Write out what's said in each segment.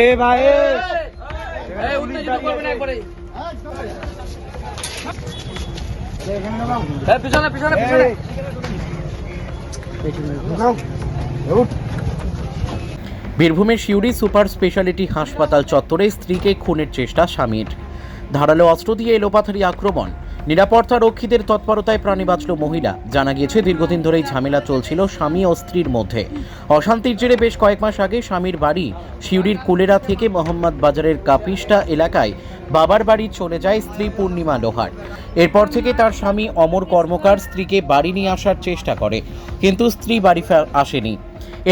এ ভাই পিছনে পিছনে পিছনে। বীরভূমের শিউরি সুপার স্পেশালিটি হাসপাতাল চত্বরে স্ত্রীকে খুনের চেষ্টা স্বামীর। ধারালো অস্ত্র দিয়ে এলোপাথারি আক্রমণ। নিরাপত্তা রক্ষীদের তৎপরতায় প্রাণী বাঁচল মহিলা। জানা গিয়েছে, দীর্ঘদিন ধরেই ঝামেলা চলছিল স্বামী ও স্ত্রীর মধ্যে। অশান্তির জেরে বেশ কয়েক মাস আগে স্বামীর বাড়ি শিউরির কুলেরা থেকে মোহাম্মদ বাজারের কাপিস্টা এলাকায় বাবার বাড়ি চলে যায় স্ত্রী পূর্ণিমা লোহার। এরপর থেকে তার স্বামী অমর কর্মকার স্ত্রীকে বাড়ি নিয়ে আসার চেষ্টা করে, কিন্তু স্ত্রী বাড়ি আসেনি।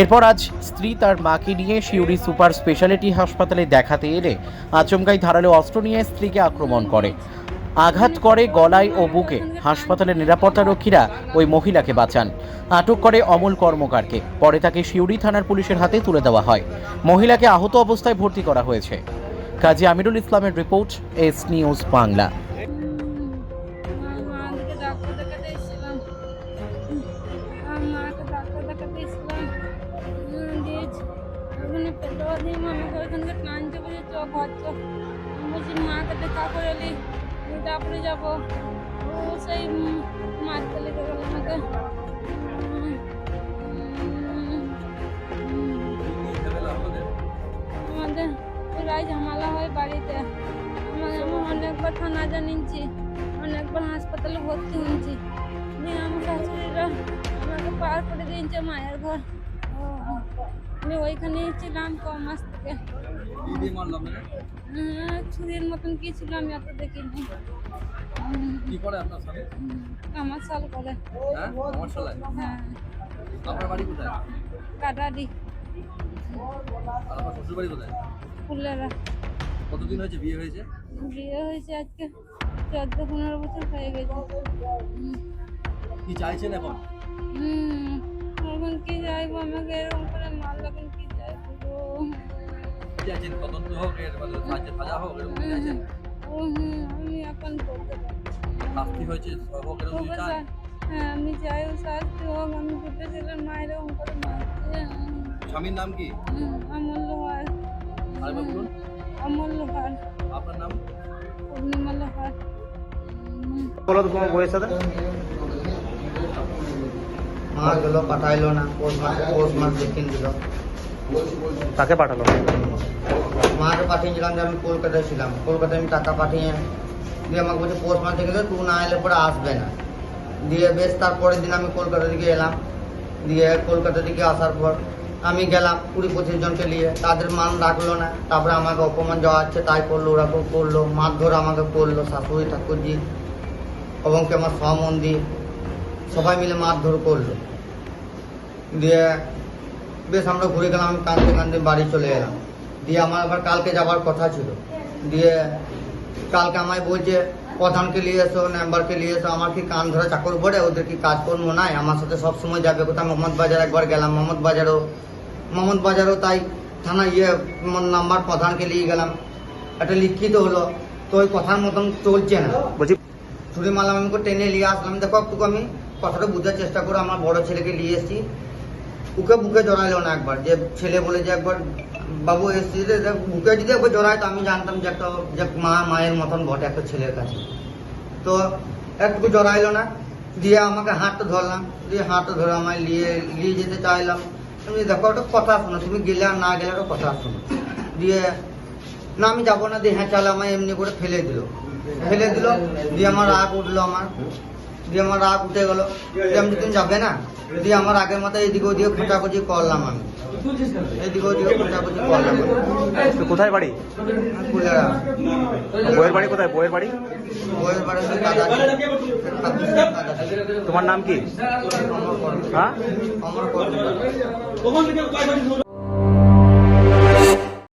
এরপর আজ স্ত্রী তার মাকে নিয়ে শিউরি সুপার স্পেশালিটি হাসপাতালে দেখাতে এলে আচমকাই ধারালো অস্ত্র নিয়ে স্ত্রীকে আক্রমণ করে। আঘাত করে গলায় ও বুকে। হাসপাতালের নিরাপত্তা রক্ষীরা ওই মহিলাকে বাঁচান। আটক করে অমল কর্মকারকে। পরে তাকে শিউরি থানার পুলিশের হাতে তুলে দেওয়া হয়। মহিলাকে আহত অবস্থায় ভর্তি করা হয়েছে। কাজী আমিরুল ইসলামের রিপোর্ট, এস নিউজ বাংলা। মাকে দেখা করে তারপরে যাব। ও সেই মারতে লেগে গেল আমাকে। আমাদের প্রায় ঝামেলা হয় বাড়িতে। আমার আমি অনেকবার থানা জানিয়েছি, অনেকবার হাসপাতালে ভর্তি হয়েছি। দিয়ে আমার শাশুড়িরা আমাকে পার করে দিয়েছে মায়ের ঘর। আমি ওইখানেই ছিলাম ক মাস থেকে। হ্যাঁ, ছুরির মতন কি ছিল আমি অত দেখিনি। কি করে আপনার স্বামী আমার সাল করে। হ্যাঁ আমার হ্যাঁ। আপনার বাড়ি কোথায়? কাটারি। আর শ্বশুর বাড়ি কোথায়? ফুলেরা। কতদিন হয়েছে বিয়ে হয়েছে? বিয়ে হয়েছে আজকে চোদ্দ পনেরো বছর হয়ে গেছে। কি চাইছেন এখন? হুম এখন কি যাইবো? আমাকে এরকম করে মারলো এখন কি যাইবো তদন্ত হোক এর সাহায্য সাজা হোক এরকম হুম আমি এখন শাস্তি হয়েছে হোক এরকম চান হ্যাঁ আমি চাই ও শাস্তি হোক আমি দুটো ছেলের মায়ের এরকম করে মারছে। স্বামীর নাম কি? অমূল্য হার। আরেকবার বলুন। অমূল্য হার। আপনার নাম? পূর্ণিমা লোহার। বলো তো তোমার বউয়ের সাথে। মা গেল পাঠাইলো না পোস্ট মাস পোস্ট মাস দেখিয়ে দিল। তাকে পাঠালো? মাকে পাঠিয়েছিলাম যে আমি কলকাতায় ছিলাম। কলকাতায় আমি টাকা পাঠিয়ে দিয়ে আমাকে বলছে পোস্ট মাস দেখে তুই না এলে পরে আসবে না। দিয়ে বেশ তারপরের দিন আমি কলকাতা থেকে এলাম। দিয়ে কলকাতা থেকে আসার পর আমি গেলাম কুড়ি পঁচিশ জনকে নিয়ে। তাদের মান রাখল না। তারপরে আমাকে অপমান যাওয়া হচ্ছে তাই করল ওরকম করল মারধর আমাকে করল শাশুড়ি ঠাকুরজি এবং কি আমার সমন্দি সবাই মিলে মারধর করল দিয়ে বেশ আমরা ঘুরে গেলাম আমি কাঁদতে কাঁদতে বাড়ি চলে এলাম। দিয়ে আমার আবার কালকে যাবার কথা ছিল। দিয়ে কালকে আমায় বলছে প্রধানকে নিয়ে এসো মেম্বারকে নিয়ে এসো আমার কি কান ধরা চাকর পড়ে ওদের কি কাজকর্ম নাই? আমার সাথে সব সময় যাবে কোথাও মোহাম্মদ বাজার একবার গেলাম মোহাম্মদ বাজারও মোহাম্মদ বাজারও তাই থানা ইয়ে নাম্বার প্রধানকে নিয়ে গেলাম। একটা লিখিত হলো তো ওই কথার মতন চলছে না। বলছি ছুরি মারলাম আমি টেনে নিয়ে আসলাম। দেখো একটু আমি কথাটা বোঝার চেষ্টা করে আমার বড় ছেলেকে নিয়ে এসেছি। ওকে বুকে জড়াইলো না একবার। যে ছেলে বলে যে একবার বাবু এসছি বুকে যদি একবার জড়ায়, তো আমি জানতাম যে একটা, যে মা, মায়ের মতন বটে একটা ছেলের কাছে। তো একটু জড়াইলো না। দিয়ে আমাকে হাতটা ধরলাম। দিয়ে হাতটা ধরে আমায় নিয়ে নিয়ে যেতে চাইলাম। তুমি দেখো, একটা কথা শোনো। তুমি গেলে আর না গেলে একটা কথা শোনো। দিয়ে, না, আমি যাব না। দিয়ে হ্যাঁ চাল আমায় এমনি করে ফেলে দিল। ফেলে দিল। দিয়ে আমার রাগ উঠল আমার। দিয়ে আমার রাগ উঠে গেলো। দিয়ে আমি তুমি যাবে না? দিয়ে আমার আগের মাথায় এদিকে ওদিকে খোঁচাখুচি করলাম আমি। এদিকে ওদিকে খোঁচাখুচি করলাম আমি। কোথায় বাড়ি? ফুলেরা। বাড়ি কোথায়? বউয়ের বাড়ি? বইয়ের বাড়ি। তোমার নাম কি। হ্যাঁ? অমর কর্মকার।